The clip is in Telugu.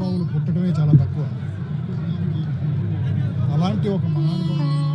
మహానుభావులు పుట్టడమే చాలా తక్కువ. అలాంటి ఒక మహానుభావులు